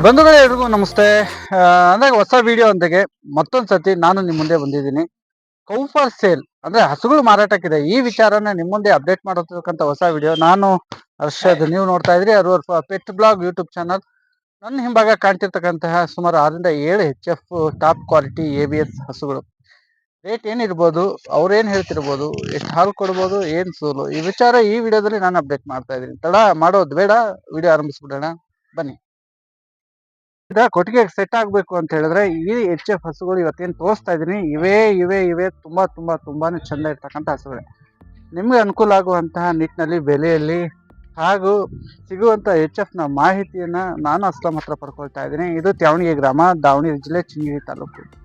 ಬಂಧುಗಳೇ ಎಲ್ರಿಗೂ ನಮಸ್ತೆ. ಅಂದಾಗ ಹೊಸ ವಿಡಿಯೋ ಅಂದಾಗೆ ಮತ್ತೊಂದು ಸತಿ ನಾನು ನಿಮ್ಮ ಮುಂದೆ ಬಂದಿದ್ದೀನಿ. ಕೌ ಫಾರ್ ಸೇಲ್ ಅಂದ್ರೆ ಹಸುಗಳು ಮಾರಾಟಕ್ಕಿದೆ. ಈ ವಿಚಾರನ ನಿಮ್ಮ ಮುಂದೆ ಅಪ್ಡೇಟ್ ಮಾಡತಕ್ಕಂತ ಹೊಸ ವಿಡಿಯೋ ನಾನು ಹರ್ಷದ್ ನೀವು ನೋಡ್ತಾ ಇದ್ರಿ ಅರವರ್ ಪೆಟ್ ಬ್ಲಾಗ್ ಯೂಟ್ಯೂಬ್ ಚಾನಲ್ ನನ್ನ ಹಿಂಭಾಗ ಕಾಣ್ತಿರ್ತಕ್ಕಂತಹ ಸುಮಾರು ಆರರಿಂದ ಏಳು H F top quality A B S ಹಸುಗಳು. ರೇಟ್ ಏನಿರ್ಬೋದು ಅವ್ರೇನು ಹೇಳ್ತಿರ್ಬೋದು ಎಷ್ಟು ಹಾಲು ಕೊಡ್ಬೋದು ಏನು ಸೋಲು. ಈ ವಿಚಾರ ಈ ವಿಡಿಯೋದಲ್ಲಿ ನಾನು ಅಪ್ಡೇಟ್ ಮಾಡ್ತಾ ಇದ್ದೀನಿ. ತಡ ಮಾಡೋದು ಬೇಡ ವಿಡಿಯೋ ಆರಂಭಿಸ್ಬಿಡೋಣ. ಬನ್ನಿ. ಈಗ ಕೊಟ್ಟಿಗೆ ಸೆಟ್ ಆಗಬೇಕು ಅಂತ ಹೇಳಿದ್ರೆ ಈ ಎಚ್ ಎಫ್ ಹಸುಗಳು ಇವತ್ತೇನು ತೋರಿಸ್ತಾ ಇದೀನಿ ಇವೇ ಇವೇ ಇವೇ ತುಂಬಾ ತುಂಬಾ, ತುಂಬಾನೇ ಚಂದ ಇರ್ತಕ್ಕಂಥ ಹಸುಗಳೇ. ನಿಮಗೆ ಅನುಕೂಲ ಆಗುವಂತಹ ನಿಟ್ಟಿನಲ್ಲಿ, ಬೆಲೆಯಲ್ಲಿ ಹಾಗೂ ಸಿಗುವಂತ ಎಚ್ ಎಫ್ನ ಮಾಹಿತಿಯನ್ನ ನಾನು ಅಸ್ಲಾಂ ಹತ್ರ ಪಡ್ಕೊಳ್ತಾ ಇದ್ದೀನಿ. ಇದು ತ್ಯಾವಣಿಗೆ ಗ್ರಾಮ, ದಾವಣಗೆರೆ ಜಿಲ್ಲೆ ಚಿಂಗೇರಿ ತಾಲೂಕು.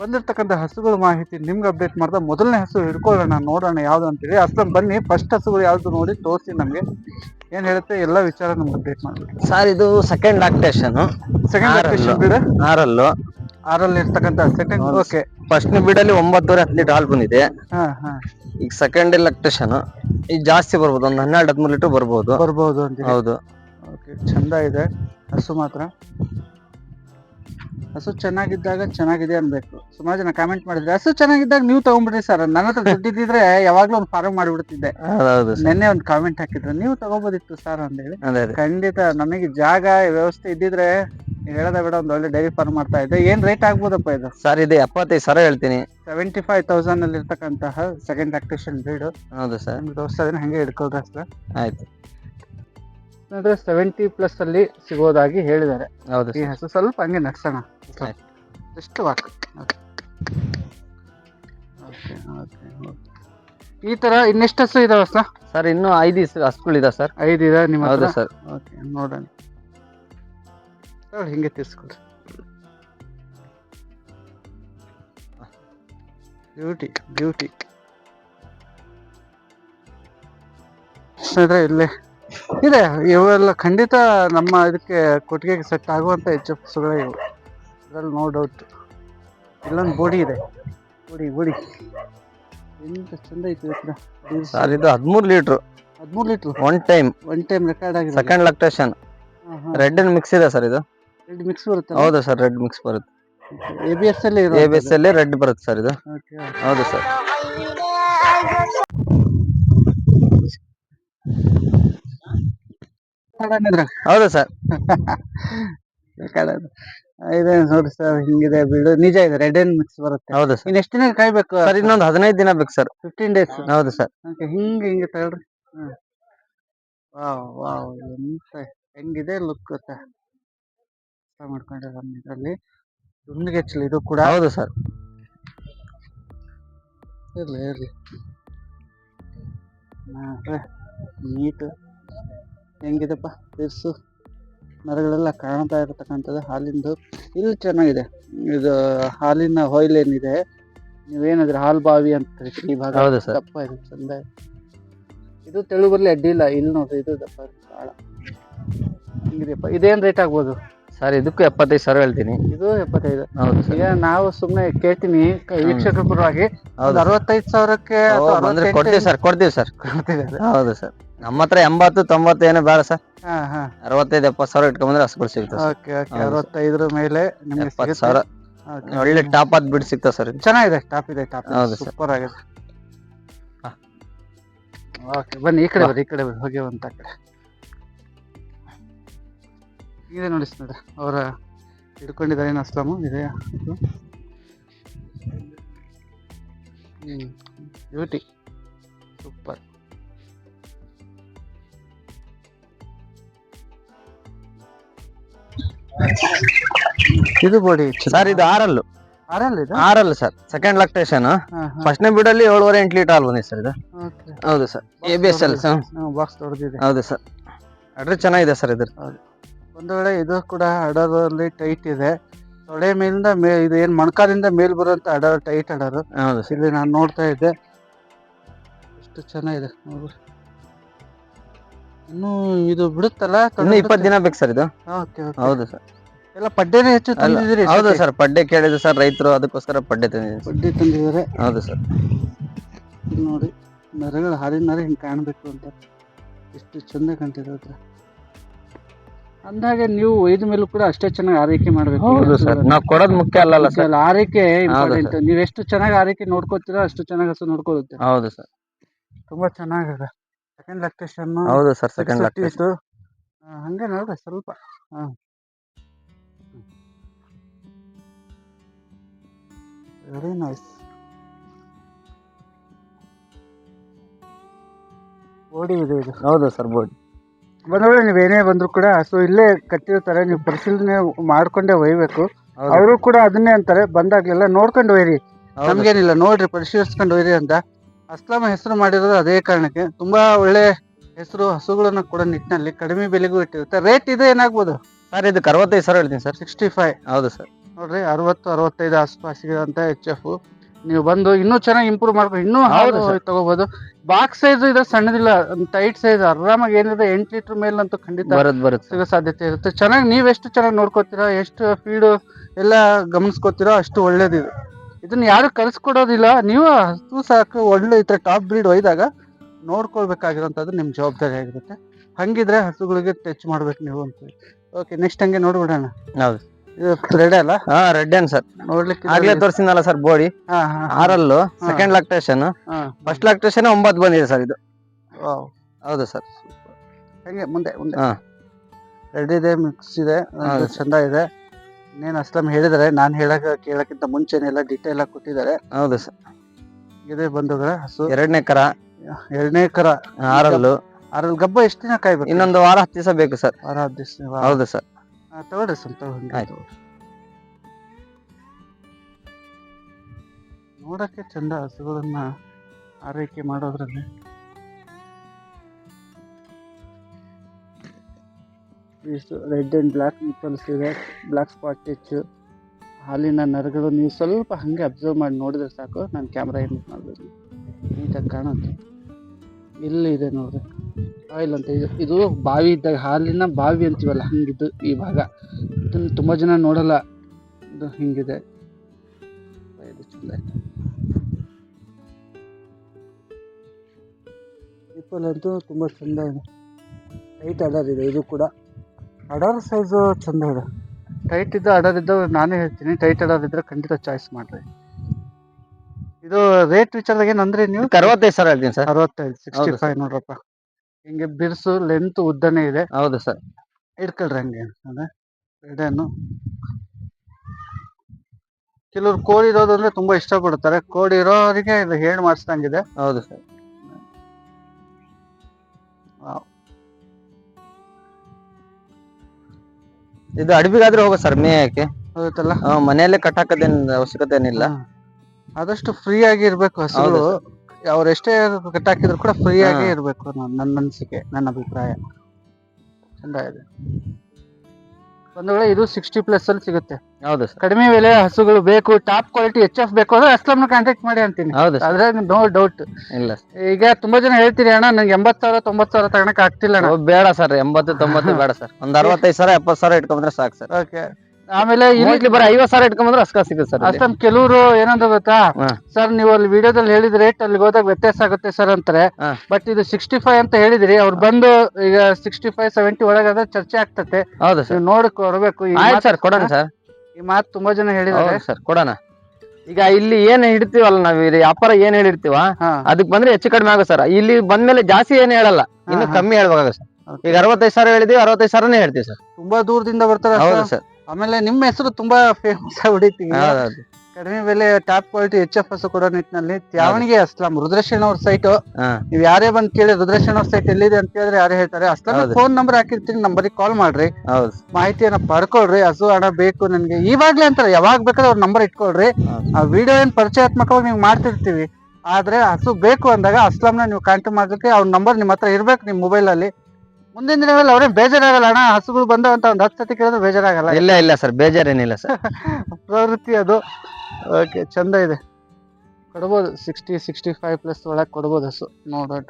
ಬಂದಿರ್ತಕ್ಕಂಥ ಹಸುಗಳ ಮಾಹಿತಿ ನಿಮ್ಗೆ ಅಪ್ಡೇಟ್ ಮಾಡ್ದೆ ಮೊದಲನೇ ಹಸು ಹಿಡ್ಕೊಳ್ಳೋಣ ನೋಡೋಣ ಯಾವ್ದು ಅಂತೇಳಿ ಅಷ್ಟೊಂದು ಬನ್ನಿ ಫಸ್ಟ್ ಹಸುಗಳು ಯಾವ್ದು ನೋಡಿ ತೋರಿಸಿ ನಮಗೆ. ಏನು ಹೇಳುತ್ತೆ ಎಲ್ಲ ವಿಚಾರ ನಮ್ಗೆ ಅಪ್ಡೇಟ್ ಮಾಡಿ ಸರ್ ಇದು ಸೆಕೆಂಡ್ ಆಕ್ಟೇಷನ್ ಸೆಕೆಂಡ್. ಲೊಕೇಶನ್ ಬಿಡು. ಆರಲ್ಲು. ಆರಲ್ಲಿ ಇರ್ತಕ್ಕಂಥ ಸೆಕೆಂಡ್. ಓಕೆ ಫಸ್ಟ್ ಬೀಡಲ್ಲಿ ಒಂಬತ್ತುವರೆ ಹತ್ತು ಲೀಟರ್ ಹಾಲು ಬಂದಿದೆ. ಹಾ ಹಾ. ಈಗ ಸೆಕೆಂಡ್ ಲಾಕ್ಟೇಷನ್ ಈಗ ಜಾಸ್ತಿ ಬರ್ಬೋದು ಒಂದು ಹನ್ನೆರಡು ಹದಿಮೂರು ಲೀಟರ್ ಬರ್ಬೋದು. ಬರ್ಬೋದು ಅಂತ ಹೌದು. ಓಕೆ ಚಂದ ಇದೆ. ಹಸು ಮಾತ್ರ. ಹಸು ಚೆನ್ನಾಗಿದ್ದಾಗ ಚೆನ್ನಾಗಿದೆ ಅನ್ಬೇಕು. ಸುಮಾರು ಜನ ಕಾಮೆಂಟ್ ಮಾಡಿದ್ರೆ ಹಸು ಚೆನ್ನಾಗಿದ್ದಾಗ ನೀವು ತಗೊಂಡ್ಬಿಡ್ರಿ ಸರ್ ನನ್ನ ಹತ್ರ ದುಡ್ಡಿದ್ರೆ ಯಾವಾಗ್ಲೂ ಒಂದು ಫಾರ್ಮ್ ಮಾಡಿಬಿಡ್ತಿದ್ದೆ. ಹೌದು ನಿನ್ನೆ ಒಂದು ಕಾಮೆಂಟ್ ಹಾಕಿದ್ರು ನೀವು ತಗೋಬೋದಿತ್ತು ಸರ್ ಅಂತೇಳಿ ಅದೇ ಅದೇ. ಖಂಡಿತ ನಮಗೆ ಜಾಗ ವ್ಯವಸ್ಥೆ ಇದ್ದಿದ್ರೆ ಹೇಳದ ಬೇಡ ಒಂದು ಒಳ್ಳೆ ಡೈರಿ ಫಾರ್ಮ್ ಮಾಡ್ತಾ ಇದ್ದೆ ಏನ್ ರೇಟ್ ಆಗ್ಬೋದಪ್ಪ ಇದು? ಸರ್ ಇದು ಎಪ್ಪತ್ತೈದು ಸರ ಹೇಳ್ತೀನಿ. ಸೆವೆಂಟಿ ಫೈವ್ ತೌಸಂಡ್ ಅಲ್ಲಿ ಇರ್ತಕ್ಕಂತಹ ಸೆಕೆಂಡ್ ಆಕ್ಟೇಷನ್ ಬೀಡು ಹೌದು ಸರ್ ದೋಸ್ತ ಅದನ್ನ ಇದೀನಿ ಹಂಗೆ ಹಿಡ್ಕೊಳ್ರಿ ಸರ್ ಆಯ್ತು. ಅಂದ್ರೆ ಸೆವೆಂಟಿ ಪ್ಲಸ್ ಅಲ್ಲಿ ಸಿಗೋದಾಗಿ ಹೇಳಿದ್ದಾರೆ. ಹೌದು ಈ ಹಸು ಸ್ವಲ್ಪ ಹಂಗೆ ನಡ್ಸೋಣ. ಎಷ್ಟು ವಾಕ್? ಈ ತರ ಇನ್ನೆಷ್ಟು ಹಸು ಇದಾವ ಸರ್? ಸರ್ ಇನ್ನು ಐದು ಹಸುಗಳಿದೆ ಸರ್. ಐದು ಇದೆ ನಿಮ್ಮ ಹೌದು ಸರ್. ಓಕೆ ನೋಡೋಣ. ಸರ್ ಹಿಂಗೆ ತಿರ್ಸ್ಕೊಳ್ರಿ ಬ್ಯೂಟಿ ಬ್ಯೂಟಿ. ಸ್ನೇಹಿತರೆ ಇಲ್ಲೇ ಇದೆ ಇವೆಲ್ಲ ಖಂಡಿತ ನಮ್ಮ ಇದಕ್ಕೆ ಕೊಟ್ಟಿಗೆಗೆ ಸೆಟ್ ಆಗುವಂಥ ಎಚ್ ಎಫ್ ಇವು. ಇದ್ರಲ್ಲಿ ನೋ ಡೌಟ್ ಇಲ್ಲೊಂದು ಬೋಡಿ ಇದೆ. ಬೋಡಿ ಬೋಡಿ ಎಂತ ಚಂದ ಐತಿ ಸರ್ ಇದು ಹದಿಮೂರು ಲೀಟ್ರು. ಹದಿಮೂರು litre? One time one time record ಆಗಿದೆ. Second lactation red and mix ಇದೆ ಸರ್ ಇದು. ರೆಡ್ ಮಿಕ್ಸ್ ಬರುತ್ತೆ? ಹೌದು ಸರ್ ರೆಡ್ ಮಿಕ್ಸ್ ಬರುತ್ತೆ. ಎ ಬಿ ಎಸ್ ಅಲ್ಲಿ ಎ ಬಿ ಎಸ್ ಅಲ್ಲಿ ರೆಡ್ ಬರುತ್ತೆ ಸರ್ ಇದು. ಓಕೆ ಹೌದು ಸರ್. ಹೌದು ಸರ್. ಇದೆ ನೋಡಿ ಸರ್ ಹಿಂಗಿದೆ ಬಿಡು. ನಿಜ ಇದೆ ರೆಡ್ ಅಂಡ್ ಮಿಕ್ಸ್ ಬರುತ್ತೆ. ಹೌದು ಸರ್. ಇನ್ ಎಷ್ಟು ದಿನ ಕಾಯ್ಬೇಕು? ಸರ್ ಇನ್ನೊಂದು ಹದಿನೈದು ದಿನ ಬೇಕು ಸರ್. ಫಿಫ್ಟೀನ್ ಡೇಸ್ ಹೌದು ಸರ್. ಹಿಂಗ ಹಿಂಗೆ ತಗೊಳ್ರಿ. ವಾವ್ ವಾವ್ ಎಂತ ಹೆಂಗಿದೆ ಲುಕ್ ಗೊತ್ತಾ? ಇಷ್ಟ ಮಾಡ್ಕೊಂಡಿದ್ದಾರೆ ಇದರಲ್ಲಿ. ದುಂಡಿಗೆ ಹಚ್ಚಲಿ ಇದು ಕೂಡ. ಹೌದು ಸರ್. ಇರ್ಲಿ ಇರ್ಲಿ. ನೀಟ್. ಹೆಂಗಿದೆಪ್ಪ? ತಿರ್ಸು ಮರಗಳೆಲ್ಲ ಕಾಣ್ತಾ ಇರತಕ್ಕಂಥದ್ದು ಹಾಲಿಂದು. ಇಲ್ಲಿ ಚೆನ್ನಾಗಿದೆ. ಇದು ಹಾಲಿನ ಹೊಯ್ಲ್ ಏನಿದೆ ನೀವೇನಾದ್ರೆ ಹಾಲ್ ಬಾವಿ ಅಂತ ಕರಿತೀರಿ ಈ ಭಾಗ? ಹೌದು ಸರ್. ದಪ್ಪ ಇದೆ ಚಂದ. ಇದೆ. ಇದು ತೆಳು ಬರ್ಲಿ ಅಡ್ಡಿ ಇಲ್ಲ ಇಲ್ಲಿ ನೋಡ್ರಿ ಇದು ದಪ್ಪ ಭಾಳ ಹಿಂಗಿದೆಯಪ್ಪ? ಇದೇನ್ ರೇಟ್ ಆಗ್ಬೋದು? ಸರ್ ಇದಕ್ಕೂ ಎಪ್ಪತ್ತೈದು ಸಾವಿರ ಹೇಳ್ತೀನಿ. ಇದು ಎಪ್ಪತ್ತೈದು. ಹೌದು ಈಗ ನಾವು ಸುಮ್ಮನೆ ಕೇಳ್ತೀನಿ ಕ- ವೀಕ್ಷಕರ ಪರವಾಗಿ ಒಂದು ಅರವತ್ತೈದು ಸಾವಿರಕ್ಕೆ ಅಥವಾ ಅರವತ್ತೆಂಟು ಕೊಡ್ತೀವಿ ಸರ್ ಕೊಡ್ತೀವಿ ಸರ್. ಕೊಡ್ತಿದ್ದಾರೆ. ಹೌದು ಸರ್. ನಮ್ಮ ಹತ್ರ ಎಂಬತ್ತು ತೊಂಬತ್ತು ಏನು ಬೇಡ ಸರ್. ಹಾ ಹಾ. ಅರವತ್ತೈದು ಎಪ್ಪತ್ತು ಸಾವಿರ ಇಟ್ಕೊಂಡ್ರೆ ಹಸುಗಳು ಸಿಗ್ತವೆ ಸರ್. Okay okay. ಹೌದು. ಅರವತ್ತೈದರ ಮೇಲೆ ನಿಮ್ಗೆ ಎಪ್ಪತ್ತು ಸಿಗುತ್ತೆ. ಸಾವಿರ. Okay. ಒಳ್ಳೆ ಟಾಪ್ ಆದ್ ಬಿಡ್ ಸಿಗ್ತದೆ ಸರ್ ಇದು. ಚೆನ್ನಾಗಿದೆ ಟಾಪ್ ಇದೆ ಟಾಪ್ ಹೌದು. ಸೂಪರ್ ಆಗಿದೆ. ಹಾ. ಓಕೆ ಬನ್ನಿ ಈ ಕಡೆ. ಬರ್ರಿ ಈ ಕಡೆ ಬರ್ರಿ ಹೋಗಿ ಅಂತ ಕಡೆ ಇದೆ ನೋಡಿ ಸ್ನೇಹಿತರೆ ಅವರ ಹಿಡ್ಕೊಂಡಿದ್ದಾರೆ ಏನು ಅಸ್ಲಾಮು ಇದೆ ಹ್ಮ್ ಬ್ಯೂಟಿ ಸೂಪರ್ ಇದು ಬೋಡಿ ಸರ್ ಇದು ಆರಲ್ಲು ಆರಲ್ಲ ಇದು ಆರಲ್ಲು ಸರ್ ಸೆಕೆಂಡ್ ಲಾಕ್ಟೇಷನ್ ಹಾ ಹಾ ಫಸ್ಟ್ನೇ ಬಿಡಲ್ಲಿ ಏಳುವರೆ ಎಂಟು ಲೀಟರ್ ಹಾಲು ಬಂದಿದೆ ಸರ್ ಇದು ಓಕೆ ಹೌದು sir. A B S L box ದೊಡ್ಡದಿದೆ ಹೌದು ಸರ್. ಅಡ್ರೆ ಚೆನ್ನಾಗಿದೆ ಸರ್ ಇದ್ರ ಒಂದು ವೇಳೆ ಇದು ಕೂಡ ಅಡರಲ್ಲಿ ಟೈಟ್ ಇದೆ. ತೊಳೆ ಮೇಲಿಂದ ಮೇ ಇದು ಏನು ಮೊಣಕಾಲಿಂದ ಮೇಲ್ ಬರುವಂಥ ಅಡರ್ ಟೈಟ್ ಅಡರು ಹೌದು. ಸರ್ ಇಲ್ಲಿ ನಾನು ನೋಡ್ತಾ ಇದ್ದೆ. ಎಷ್ಟು ಚೆನ್ನಾಗಿದೆ ನೋಡು. ಇನ್ನು ಇದು ಬಿಡುತ್ತಲ್ಲ? ಇನ್ನು ಇಪ್ಪತ್ತು ದಿನ ಬೇಕು ಸರ್ ಇದು. ಓಕೆ ಹೌದು ಸರ್. ಎಲ್ಲ ಪಡ್ಡೆನೇ ಹೆಚ್ಚು ತಂದಿದ್ರಿ ತಂದಿದ್ದೀರಿ ಹೌದು ಸರ್ ಪಡ್ಡೆ ಕೇಳಿದ್ರು ಸರ್ ರೈತರು ಅದಕ್ಕೋಸ್ಕರ ಪಡ್ಡೆ ತಂದಿದ್ದೀನಿ. ಪಡ್ಡೆ ತಂದಿದ್ದಾರೆ. ಹೌದು ಸರ್. ಇಲ್ಲಿ ನೋಡಿ ನರಗಳು ಹಾಲಿನ ನರ ಹಿಂಗೆ ಕಾಣಬೇಕು ಅಂತ. ಎಷ್ಟು ಚಂದ ಕಾಣ್ತಿದೆ ಹತ್ರ ಅಂದಾಗೆ ನೀವು ಒಯ್ದ ಮೇಲೂ ಕೂಡ ಅಷ್ಟೇ ಚೆನ್ನಾಗಿ ಆರೈಕೆ ಮಾಡಬೇಕು. ಹೌದು ಸರ್. ನಾವ್ ಕೊಡೋದ್ ಮುಖ್ಯ ಅಲ್ಲಲ್ಲ ಸರ್. ಆರೈಕೆ ಇಂಪಾರ್ಟೆಂಟ್ ನೀವು ಎಷ್ಟು ಚೆನ್ನಾಗಿ ಆರೈಕೆ ನೋಡ್ಕೋತೀರೋ ಅಷ್ಟು ಚೆನ್ನಾಗಿ ಹಸು ನೋಡ್ಕೊಳ್ಳುತ್ತೆ ಹೌದು ಸರ್. ತುಂಬಾ ಚೆನ್ನಾಗಿದೆ ಸೆಕೆಂಡ್ ಲಕ್ಟೇಷನ್ ಹೌದು ಸರ್ ಸೆಕೆಂಡ್ ಲಕ್ಟೇಷನ್ ಹಂಗೆ ನೋಡ್ರಿ ಸ್ವಲ್ಪ. ವೆರಿ ನೈಸ್ ಬೋಡಿ ಇದೆ ಇದು. ಹೌದು ಸರ್ ಬೋಡಿ ಬಂದವಳೆ ನೀವು ಏನೇ ಬಂದ್ರು ಕೂಡ ಹಸು ಇಲ್ಲೇ ಕಟ್ಟಿರ್ತಾರೆ ನೀವು ಪರಿಶೀಲನೆ ಮಾಡ್ಕೊಂಡೇ ಒಯ್ಬೇಕು. ಹೌದು. ಅವರು ಕೂಡ ಅದನ್ನೇ ಅಂತಾರೆ ಬಂದಾಗ್ಲೆಲ್ಲ ನೋಡ್ಕೊಂಡು ಒಯ್ರಿ. ನಮಗೇನಿಲ್ಲ ನೋಡ್ರಿ ಪರಿಶೀಲಿಸ್ಕೊಂಡು ಒಯ್ರಿ ಅಂತ. ಅಸ್ಲಾಂ ಹೆಸರು ಮಾಡಿರೋದು ಅದೇ ಕಾರಣಕ್ಕೆ. ತುಂಬಾ ಒಳ್ಳೆ ಹೆಸರು ಹಸುಗಳನ್ನ ಕೂಡ ನಿಟ್ಟಿನಲ್ಲಿ ಕಡಿಮೆ ಬೆಲೆಗೂ ಇಟ್ಟಿರುತ್ತೆ. ರೇಟ್ ಇದು ಏನಾಗ್ಬೋದು? ಸರ್ ಇದಕ್ಕೆ ಅರವತ್ತೈದು ಸಾವಿರ ಹೇಳ್ತೀನಿ ಸರ್. ಸಿಕ್ಸ್ಟಿ ಫೈವ್ ಹೌದು ಸರ್. ನೋಡ್ರಿ ಅರವತ್ತು ಅರವತ್ತೈದು ಆಸ್ಪಾಸಿಗೆ ಅಂತ ಎಚ್ ಎಫ್ ನೀವು ಬಂದು ಇನ್ನೂ ಚೆನ್ನಾಗಿ ಇಂಪ್ರೂವ್ ಮಾಡ್ಕೊಂಡು ಇನ್ನೂ ಹೌದು ಹಾಲು ತಗೋಬಹುದು ಬಾಕ್ಸ್ ಸೈಜ್ ಇದೆ ಸಣ್ಣದಿಲ್ಲ ಟೈಟ್ ಸೈಜ್ ಆರಾಮಾಗಿ ಏನಿದೆ ಎಂಟು ಲೀಟರ್ ಮೇಲಂತೂ ಖಂಡಿತ ಬರುತ್ತೆ ಸಿಗೋ ಸಾಧ್ಯತೆ ಇರುತ್ತೆ. ಚೆನ್ನಾಗಿ ನೀವು ಎಷ್ಟು ಚೆನ್ನಾಗಿ ನೋಡ್ಕೋತೀರಾ ಎಷ್ಟು ಫೀಡು ಎಲ್ಲ ಗಮನಿಸ್ಕೋತೀರೋ ಅಷ್ಟು ಒಳ್ಳೇದಿದೆ. ಇದನ್ನ ಯಾರು ಕಲಿಸ್ಕೊಡೋದಿಲ್ಲ ನೀವು ಹಸು ಸಾಕು ಒಳ್ಳೆ ಇತರ ಟಾಪ್ ಬ್ರೀಡ್ ಒಯ್ದಾಗ ನೋಡ್ಕೊಳ್ಬೇಕಾಗಿರೋಂಥದ್ದು ನಿಮ್ಮ ಜವಾಬ್ದಾರಿ ಆಗಿರುತ್ತೆ. ಹಂಗಿದ್ರೆ ಹಸುಗಳಿಗೆ ಟಚ್ ಮಾಡ್ಬೇಕು ನೀವು ಅಂತ ಓಕೆ ನೆಕ್ಸ್ಟ್ ಹಂಗೆ ನೋಡ್ಬಿಡೋಣ. ಹೌದು. ಇದು ರೆಡಿ ಅಲ್ಲ? ಹಾ ರೆಡ್ ಅನ್ ಸರ್ ನೋಡ್ಲಿಕ್ಕೆ ಆಗ್ಲೇ ತೋರಿಸಿನಲ್ಲ ಸರ್ ಬೋಡಿ ಹಾ ಹಾ ಆರಲ್ಲು ಸೆಕೆಂಡ್ ಲಾಕ್ಟೇಷನ್ ಹಾ. ಫಸ್ಟ್ ಲಾಕ್ಟೇಷನ್ ಒಂಬತ್ತು ಬಂದಿದೆ ಸರ್ ಇದು. ವಾವ್. ಹೌದು ಸರ್ ಹಂಗೆ ಮುಂದೆ ಮುಂದೆ. ಹಾ. ರೆಡ್ ಇದೆ ಮಿಕ್ಸ್ ಇದೆ. ಚಂದ ಇದೆ. ಇನ್ನೇನು ಅಸ್ಲಂ ಹೇಳಿದರೆ ನಾನು ಹೇಳಕ್ ಕೇಳಕ್ಕಿಂತ ಮುಂಚೆನೆಲ್ಲ ಡೀಟೇಲ್ ಆಗಿ ಕೊಟ್ಟಿದ್ದಾರೆ. ಹೌದು ಸರ್ ಇದೆ ಬಂಧುಗಳ ಹಸು. ಎರಡನೇ ಕರ. ಎರಡನೇ ಕರ. ಆರಲ್ಲು. ಆರಲ್ಲಿ ಗಬ್ಬ ಎಷ್ಟು ದಿನ ಕಾಯ್ಬೇಕು? ಇನ್ನೊಂದು ವಾರ ಹತ್ತು ದಿವಸ ಬೇಕು ಸರ್ ವಾರ ಹತ್ತು ದಿವ್ಸ ವಾರ. ಹೌದು ಸರ್ ಆ, ತಗೊಳ್ರಿ ಸ್ವಂತ. ನೋಡಕ್ಕೆ ಚಂದ ಹಸುಗಳನ್ನ ಆರೈಕೆ ಮಾಡೋದ್ರಲ್ಲಿ. ರೆಡ್ ಅಂಡ್ ಬ್ಲ್ಯಾಕ್ ನಿಪ್ಪಲ್ಸ್ ಇದೆ ಬ್ಲ್ಯಾಕ್ ಸ್ಪಾಟ್ ಟಚ್. ಹಾಲಿನ ನರಗಳು ನೀವು ಸ್ವಲ್ಪ ಹಾಗೆ ಅಬ್ಸರ್ವ್ ಮಾಡಿ ನೋಡಿದ್ರೆ ಸಾಕು ನಾನು ಕ್ಯಾಮ್ರಾ ಏನು ಮಾಡಬೇಕು ನೀಟಾಗಿ ಕಾಣುತ್ತೆ. ಇಲ್ಲಿ ಇದೆ ನೋಡ್ರಿ? ಆಯಿಲ್ ಅಂತ ಇದು. ಇದು ಬಾವಿ ಇದ್ದಾಗ ಹಾಲಿನ ಬಾವಿ ಅಂತೀವಲ್ಲ ಹಂಗಿದ್ದು ಈ ಭಾಗ. ಇದನ್ನು ತುಂಬ ಜನ ನೋಡಲ್ಲ. ಇದು ಹಿಂಗಿದೆ. ಇದು ಚಂದ ಆಯ್ತು. ನಿಪ್ಪಲ್ ಅಂತೂ ತುಂಬ ಚಂದ ಇದೆ. ಟೈಟ್ ಅಡರ್ ಇದೆ ಇದು ಕೂಡ. ಅಡರ್ ಸೈಜು ಚಂದ ಇದೆ. ಟೈಟ್ ಇದ್ದ ಅಡರ್ ಇದ್ದು ನಾನೇ ಹೇಳ್ತೀನಿ. ಟೈಟ್ ಅಡರ್ ಇದ್ರೆ ಖಂಡಿತ ಚಾಯ್ಸ್ ಮಾಡ್ರಿ. ಇದು ರೇಟ್ ವಿಚಾರದಾಗ ಏನಂದ್ರೆ ನೀವು? ಅರವತ್ತೈದು ಸಾವಿರ ಹೇಳ್ತೀನಿ ಸರ್. ಅರವತ್ತೈದು ಸಿಕ್ಸ್ಟಿ ಫೈವ್ ನೋಡ್ರಪ್ಪ. ಹಿಂಗೆ ಬಿರುಸು ಲೆಂತ್ ಉದ್ದನೇ ಇದೆ. ಹೌದು ಸರ್ ಇಟ್ಕೊಳ್ರಿ ಹಂಗೆ ಅದೇ? ಎಡೆಯನ್ನು ಕೆಲವ್ರು ಕೋಳಿ ಇರೋದು ಅಂದ್ರೆ ತುಂಬಾ ಇಷ್ಟಪಡ್ತಾರೆ. ಕೋಳಿ ಇರೋರಿಗೆ ಇದು ಹೇಳಿ ಮಾಡಿಸ್ದಂಗಿದೆ. ಹೌದು ಸರ್ ಇದು ಅಡವಿಗಾದ್ರೆ ಹೋಗೋ ಸರ್ ಮೇಯಕ್ಕೆ ಆ, ಮನೆಯಲ್ಲೇ ಕಟ್ಟಾಕದೇನ್ ಅವಶ್ಯಕತೆ ಏನಿಲ್ಲ ಆದಷ್ಟು ಫ್ರೀ ಆಗಿ ಇರ್ಬೇಕು ಹಸುಗಳು ಅವ್ರು ಎಷ್ಟೇ ಕಟ್ಟಾಕಿದ್ರು ಕೂಡ ಫ್ರೀ ಆಗಿ. ಇರ್ಬೇಕು ನನ್ನ ಅನ್ಸಿಕೆ ನನ್ನ ಅಭಿಪ್ರಾಯ. ಚಂದ ಇದೆ. ಒಂದು ವೇಳೆ ಇದು ಸಿಕ್ಸ್ಟಿ ಪ್ಲಸ್ ಅಲ್ಲಿ ಸಿಗುತ್ತೆ. ಹೌದು ಸರ್. ಕಡಿಮೆ ಬೆಲೆ ಹಸುಗಳು ಬೇಕು ಟಾಪ್ ಕ್ವಾಲಿಟಿ ಎಚ್ ಎಫ್ ಬೇಕು ಅಂದ್ರೆ ಅಸ್ಲಾಂನ ಕಾಂಟ್ಯಾಕ್ಟ್ ಮಾಡಿ ಅಂತೀನಿ. ಹೌದು ಸರ್. ಅದ್ರಾಗ ನೋ ಡೌಟ್ ಇಲ್ಲ ಈಗ ತುಂಬಾ ಜನ ಹೇಳ್ತೀರಿ ಅಣ್ಣ ನಂಗೆ ಎಂಬತ್ ಸಾವಿರ ತೊಂಬತ್ ಸಾವಿರ ತಗೊಳಕ್ ಆಗ್ತಿಲ್ಲ ಅಣ್ಣ. ಓ, ಬೇಡ ಸರ್. ಎಂಬತ್ತು ತೊಂಬತ್ತು ಬೇಡ ಸರ್. ಒಂದ್ ಅರವತ್ತೈದು ಸಾವಿರ ಎಪ್ಪತ್ತು ಸಾವಿರ ಇಟ್ಕೊಂಡ್ರೆ ಸಾಕು ಸರ್. ಓಕೆ ಆಮೇಲೆ ಇಲ್ಲಿ ಬರ ಐವತ್ತು ಸಾವಿರ ಇಟ್ಕೊಂಡ್ರೆ ಅಸ್ಕ ಸಿಗುತ್ತೆ ಸರ್ ಅಷ್ಟೊಂದ್ ಕೆಲವರು ಏನಂತ ಗೊತ್ತಾ? ಹಾ. ಸರ್ ನೀವು ಅಲ್ಲಿ ವಿಡಿಯೋದಲ್ಲಿ ಹೇಳಿದ ರೇಟ್ ಅಲ್ಲಿ ಹೋದಾಗ ವ್ಯತ್ಯಾಸ ಆಗುತ್ತೆ ಸರ್ ಅಂತಾರೆ. ಹಾ. ಬಟ್ ಇದು ಸಿಕ್ಸ್ಟಿ ಫೈವ್ ಅಂತ ಹೇಳಿದ್ರಿ ಅವ್ರು ಬಂದು ಈಗ ಸಿಕ್ಸ್ಟಿ ಫೈವ್ ಸೆವೆಂಟಿ ಒಳಗಾದ್ರೆ ಚರ್ಚೆ ಆಗ್ತತೆ. ಹೌದು ಸರ್. ನೀವು ನೋಡಿ ಕೊಡ್ಬೇಕು ಈ ಆಯ್ತು ಮಾತು- ಸರ್ ಕೊಡೋಣ ಸರ್. ಈ ಮಾತು ತುಂಬಾ ಜನ ಹೇಳಿದ್ದಾರೆ. ಹೌದು ಸರ್ ಕೊಡೋಣ. ಈಗ ಇಲ್ಲಿ ಏನ್ ಹಿಡ್ತೀವಲ್ಲ ನಾವ್ ಇಲ್ಲಿ? ವ್ಯಾಪಾರ ಏನ್ ಹೇಳಿರ್ತೀವ? ಹಾ. ಅದಕ್ ಬಂದ್ರೆ ಹೆಚ್ಚು ಕಡಿಮೆ ಆಗುತ್ತೆ ಸರ್. ಇಲ್ಲಿ ಬಂದ್ಮೇಲೆ ಜಾಸ್ತಿ ಏನ್ ಹೇಳಲ್ಲ. ಇನ್ನು ಹಾ. ಕಮ್ಮಿ ಹೇಳ್ಬೇಕಾಗುತ್ತೆ ಸರ್. Okay. ಈಗ ಅರವತ್ತೈದು ಸಾವಿರ ಹೇಳಿದೀವಿ ಅರವತ್ತೈದು ಸಾವಿರನೇ ಹೇಳ್ತೀವಿ ಸರ್. ತುಂಬಾ ದೂರದಿಂದ ಬರ್ತಾರೆ ಹೌದು ಸರ್. ಆಮೇಲೆ ನಿಮ್ಮ ಹೆಸರು ತುಂಬಾ ಫೇಮಸ್ ಹೌದು ಕಡಿಮೆ ಬೆಲೆ top quality H F S ಕೊಡೋ ನಿಟ್ಟಿನಲ್ಲಿ ತ್ಯಾವಣಿಗೆ ಅಸ್ಲಾಂ ರುದ್ರಶೇಣ ಅವ್ರ ಸೈಟ್ ಹಾ. ನೀವ್ ಯಾರೇ ಬಂದ್ ಕೇಳಿ ರುದ್ರಶೇಣ ಅವ್ರ ಸೈಟ್ ಎಲ್ಲಿದೆ ಅಂತ ಹೇಳಿದ್ರೆ ಯಾರೇ ಹೇಳ್ತಾರೆ. ಅಸ್ಲಾಂ ಹೌದು. ಫೋನ್ ನಂಬರ್ ಹಾಕಿರ್ತೀನಿ ನಂಬರಿಗೆ ಕಾಲ್ ಮಾಡ್ರಿ. ಹೌದು. ಮಾಹಿತಿಯನ್ನ ಪಡ್ಕೊಳ್ರಿ ಹಸು ಹಣ ಬೇಕು ನನ್ಗೆ. ಇವಾಗ್ಲೇ ಅಂತಾರೆ ಯಾವಾಗ ಬೇಕಾದ್ರೆ ಅವ್ರ ನಂಬರ್ ಇಟ್ಕೊಳ್ರಿ. ಹೌದು. ಆ ವಿಡಿಯೋ ಏನ್ ಪರಿಚಯಾತ್ಮಕವಾಗಿ ನೀವು ಮಾಡ್ತಿರ್ತೀವಿ. ಆದ್ರೆ ಹಸು ಬೇಕು ಅಂದಾಗ ಅಸ್ಲಾಂನ ನೀವು ಕಾಂಟ್ಯಾಕ್ಟ್ ಮಾಡ್ಲಿಕ್ಕೆ ಅವ್ರ ನಂಬರ್ ನಿಮ್ಮ ಹತ್ರ ಇರ್ಬೇಕು ನಿಮ್ ಮೊಬೈಲ್ ಅಲ್ಲಿ. ಮುಂದಿನ ದಿನಗಳಲ್ಲಿ ಅವ್ರೇನ್ ಬೇಜಾರಾಗಲ್ಲ ಅಣ್ಣ ಹಸುಗಳು ಬಂದ ಅಂತ ಒಂದ್ ಹತ್ತು ಸತಿ ಕೇಳಿದ್ರೆ ಬೇಜಾರಾಗಲ್ಲ. ಇಲ್ಲ ಇಲ್ಲ ಸರ್ ಬೇಜಾರೇನಿಲ್ಲ ಸರ್. ಪ್ರವೃತ್ತಿ ಅದು. ಓಕೆ ಚಂದ ಇದೆ. ಕೊಡ್ಬೋದು ಸಿಕ್ಸ್ಟಿ ಸಿಕ್ಸ್ಟಿ ಫೈವ್ ಪ್ಲಸ್ ಒಳಗೆ ಕೊಡ್ಬೋದು ಹಸು ನೋಡೋಣ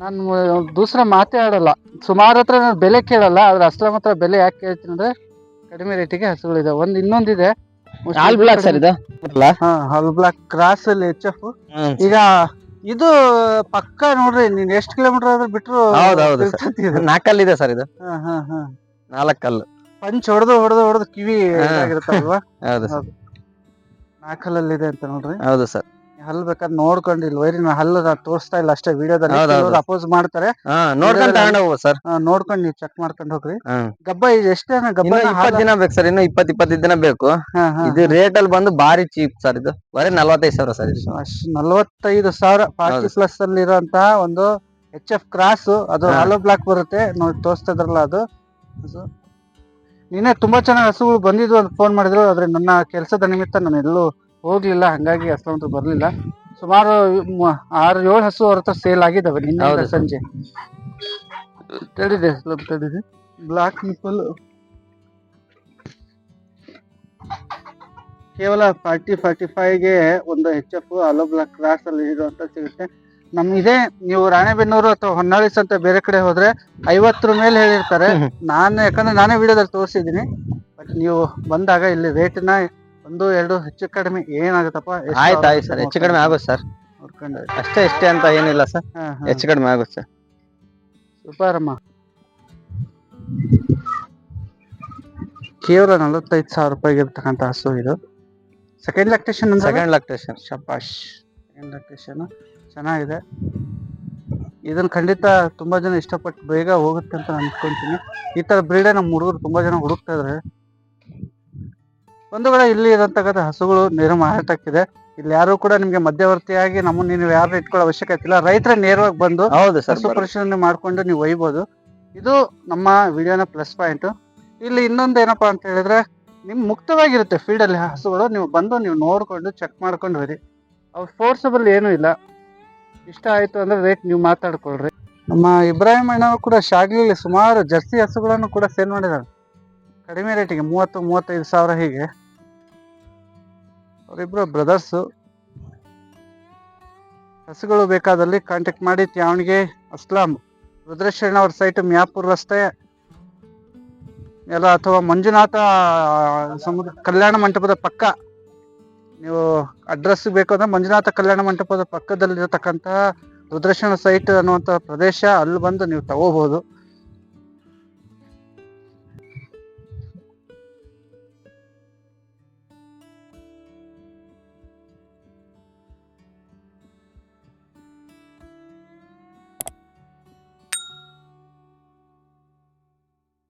ನಾನು ದೂಸರ ಮಾತೇ ಆಡಲ್ಲ. ಸುಮಾರು ಹತ್ರ ನಾನು ಬೆಲೆ ಕೇಳಲ್ಲ ಆದ್ರೆ ಅಸ್ಲಾಂ ಮಾತ್ರ ಬೆಲೆ ಯಾಕೆ ಕೇಳ್ತೀನಿ ಅಂದ್ರೆ ಕಡಿಮೆ ರೇಟಿಗೆ ಹಸುಗಳಿದೆ ಒಂದು ಇನ್ನೊಂದಿದೆ. ಹಾಲ್ ಬ್ಲಾಕ್ ಸರ್ ಇದು? ಹಾ ಹಾಲ್ ಬ್ಲಾಕ್ ಕ್ರಾಸ್ ಅಲ್ಲಿ ಎಚ್ ಎಫ್ ಈಗ ಇದು ಪಕ್ಕ ನೋಡ್ರಿ ನೀನ್ ಎಷ್ಟು ಕಿಲೋಮೀಟರ್ ಆದ್ರೂ ಬಿಟ್ರು ಹೌದೌದು ಹೌದು sir. ಇದು. ನಾಲ್ಕಲ್ಲಿದೆ ಸರ್ ಇದು. ಹಾ ಹಾ ಹಾ. ನಾಲ್ಕಲ್ಲು ಪಂಚ್ ಹೊಡೆದು ಹೊಡೆದು ಹೊಡೆದು ಕಿವಿ ಹಾ. ಇದಾಗಿರುತ್ತಲ್ವಾ? ಹೌದು ಸರ್. ನಾಲ್ಕಲ್ಲಿದೆ ಅಂತ ನೋಡ್ರಿ. ಹೌದು ಸರ್. ಹಲ್ ಬೇಕಾದ್ ನೋಡ್ಕೊಂಡು ಇಲ್ಲಿ ವೈರಿ ನಾ ಹಲ್ಲು ನಾ ತೋರಿಸ್ತಾ ಇಲ್ಲ ಅಷ್ಟೇ ವಿಡಿಯೋದಲ್ಲಿ. ಹೌದ್ ಹೌದು. ಅಪೋಸ್ ಮಾಡ್ತಾರೆ. ಹಾ ನೋಡ್ಕೊಂಡ್ ಇದ್ರಲ್ಲಿ- ಸರ್. ಆ, ನೋಡ್ಕೊಂಡು ನೀವು ಚೆಕ್ ಮಾಡ್ಕೊಂಡ್ ಹೋಗ್ರಿ. ಹ್ಮ್ ಗಬ್ಬ ಎಷ್ಟೇ ಗಬ್ಬ ಇನ್ನು ಇಪ್ಪತ್ ದಿನ ಬೇಕು ಸರ್ ಇನ್ನು ಇಪ್ಪತ್ ಇಪ್ಪತ್ತೈದು ದಿನ ಬೇಕು. ಇದು ರೇಟ್ ಅಲ್ಲಿ ಬಂದು ಬಾರಿ ಚೀಪ್ ಸರ್ ಇದು. ಬರೀ ನಲ್ವತ್ತೈದು ಸಾವಿರ ಸರ್ ಇದು. ನಲವತ್ತೈದು ಸಾವಿರ. ಫಾರ್ಟಿ. ಪ್ಲಸ್ ಅಲ್ಲಿ ಇರುವಂತಹ ಒಂದು ಎಚ್ ಎಫ್ ಕ್ರಾಸ್ ಅದು ಹಾ. ಹಾಲೋ ಬ್ಲಾಕ್ ಬರುತ್ತೆ. ನೋಡಿ ತೋರಿಸ್ತಾ ಇದ್ರಲ್ಲ ಅದು. ಅದು. ನಿನ್ನೆ ತುಂಬಾ ಚೆನ್ನಾಗಿ ಹಸುಗಳು ಬಂದಿದ್ವು ಅಂತ ಫೋನ್ ಮಾಡಿದ್ರು. ಆದ್ರೆ ನನ್ನ ಕೆಲಸದ ನಿಮಿತ್ತ ನಾನು ಎಲ್ಲೂ ಹೋಗ್ಲಿಲ್ಲ ಹಂಗಾಗಿ ಅಷ್ಟೊಂದು ಬರ್ಲಿಲ್ಲ. ಸುಮಾರು ಆರು ಏಳು ಹಸು ಅವ್ರ ಹತ್ರ ಸೇಲ್ ಆಗಿದ್ದಾವೆ ನಿನ್ನೆ ಸಂಜೆ. ತಡಿದೆ ಸ್ವಲ್ಪ ತಡಿದೆ ಬ್ಲಾಕ್ ನಿಪ್ಪಲ್ ಕೇವಲ ಫಾರ್ಟಿ ಫಾರ್ಟಿ ಫೈವ್ಗೆ ಒಂದು ಎಚ್ ಎಫ್ ಅಲೋ ಬ್ಲಾಕ್ ಕ್ರಾಸ್ ಅಲ್ಲಿ ಇರುವಂತ ಸಿಗುತ್ತೆ. ನಮ್ ಇದೇ ನೀವು ರಾಣೆಬೆನ್ನೂರು ಅಥವಾ ಹೊನ್ನಾಳಿಸ್ ಅಂತ ಬೇರೆ ಕಡೆ ಹೋದ್ರೆ ಐವತ್ತರ ಮೇಲೆ ಹೇಳಿರ್ತಾರೆ. ನಾನು ಯಾಕಂದ್ರೆ ನಾನೇ ವಿಡಿಯೋದಲ್ಲಿ ತೋರಿಸಿದ್ದೀನಿ. ಬಟ್ ನೀವು ಬಂದಾಗ ಇಲ್ಲಿ ರೇಟ್ನ ಒಂದು ಎರಡು ಹೆಚ್ಚು ಕಡಿಮೆ ಏನಾಗುತ್ತಪ್ಪ? ಎಷ್ಟು ಆಯ್ತು ಆಯ್ತು ಸರ್ ಹೆಚ್ಚು ಕಡಿಮೆ ಆಗುತ್ತೆ ಸರ್. ನೋಡ್ಕೊಂಡು. ಅಷ್ಟೇ ಇಷ್ಟೇ ಅಂತ ಏನಿಲ್ಲ ಸರ್. ಹೆಚ್ಚು ಕಡಿಮೆ ಆಗುತ್ತೆ ಸರ್. ಸೂಪರ್ ಅಮ್ಮ. ಕೇವಲ ನಲವತ್ತೈದು ಸಾವಿರ ರೂಪಾಯಿಗೆ ಇರ್ತಕ್ಕಂಥ ಹಸು ಇದು. ಸೆಕೆಂಡ್ ಲ್ಯಾಕ್ಟೇಷನ್ ಸೆಕೆಂಡ್ ಲ್ಯಾಕ್ಟೇಷನ್ ಶಪಾಶ್ ಸೆಕೆಂಡ್ ಲ್ಯಾಕ್ಟೇಷನ್ ಚೆನ್ನಾಗಿದೆ. ಇದನ್ನು ಖಂಡಿತ ತುಂಬಾ ಜನ ಇಷ್ಟಪಟ್ಟು ಬೇಗ ಹೋಗುತ್ತೆ ಅಂತ ನಾನು ಅನ್ಕೊಂತೀನಿ. ಈ ತರ ಬ್ರೀಡೆ ನಮ್ಮ ಹುಡುಗರು ತುಂಬಾ ಜನ ಹುಡುಕ್ತಾ ಇದಾರೆ. ಒಂದು ವೇಳೆ ಇಲ್ಲಿ ಇರತಕ್ಕಂಥ ಹಸುಗಳು ನೇರ ಮಾರಾಟಕ್ಕಿದೆ ಇಲ್ಲಿ ಯಾರು ಕೂಡ ನಿಮ್ಗೆ ಮಧ್ಯವರ್ತಿಯಾಗಿ ನಮ್ಮನ್ನ ನೀವು ಯಾರು ಇಟ್ಕೊಳ್ಳೋ ಅವಶ್ಯಕತೆ ಇಲ್ಲ. ರೈತರ ನೇರವಾಗಿ ಬಂದು ಹೌದು ಸರ್ ಹಸು ಪರಿಶೀಲನೆ ಮಾಡ್ಕೊಂಡು ನೀವು ಒಯ್ಬೋದು. ಇದು ನಮ್ಮ ವಿಡಿಯೋನ ಪ್ಲಸ್ ಪಾಯಿಂಟ್. ಇಲ್ಲಿ ಇನ್ನೊಂದು ಏನಪ್ಪಾ ಅಂತ ಹೇಳಿದ್ರೆ ನಿಮ್ ಮುಕ್ತವಾಗಿರುತ್ತೆ ಫೀಲ್ಡ್ ಅಲ್ಲಿ ಹಸುಗಳು. ನೀವು ಬಂದು ನೀವು ನೋಡ್ಕೊಂಡು ಚೆಕ್ ಮಾಡ್ಕೊಂಡು ಹೋಗಿ ಅವ್ರು ಫೋರ್ಸಬಲ್ ಏನೂ ಇಲ್ಲ. ಇಷ್ಟ ಆಯ್ತು ಅಂದ್ರೆ ರೇಟ್ ನೀವು ಮಾತಾಡ್ಕೊಳ್ರಿ. ನಮ್ಮ ಇಬ್ರಾಹಿಂ ಅಣ್ಣ ಕೂಡ ಶಾಗ್ಲಿಲಿ ಸುಮಾರು ಜರ್ಸಿ ಹಸುಗಳನ್ನು ಕೂಡ ಸೇಲ್ ಮಾಡಿದ್ದಾರೆ. ಕಡಿಮೆ ರೇಟಿಗೆ ಮೂವತ್ತು, ಮೂವತ್ತೈದು ಸಾವಿರ ಹೀಗೆ. ಅವರಿಬ್ಬರು ಬ್ರದರ್ಸು ಹಸುಗಳು ಬೇಕಾದಲ್ಲಿ ಕಾಂಟ್ಯಾಕ್ಟ್ ಮಾಡಿ, ತ್ಯಾವಣಿಗೆ ಅಸ್ಲಾಂ ರುದ್ರೇಶ್ವರಣ ಅವ್ರ ಸೈಟ್ ಮ್ಯಾಪುರ್ ರಸ್ತೆ, ಎಲ್ಲ ಅಥವಾ ಮಂಜುನಾಥ ಸಮುದ್ರ ಕಲ್ಯಾಣ ಮಂಟಪದ ಪಕ್ಕ. ನೀವು ಅಡ್ರೆಸ್ ಬೇಕು ಅಂದ್ರೆ ಮಂಜುನಾಥ ಕಲ್ಯಾಣ ಮಂಟಪದ ಪಕ್ಕದಲ್ಲಿರತಕ್ಕಂತಹ ರುದ್ರೇಶ್ವರಣ ಸೈಟ್ ಅನ್ನುವಂಥ ಪ್ರದೇಶ, ಅಲ್ಲಿ ಬಂದು ನೀವು ತಗೋಬಹುದು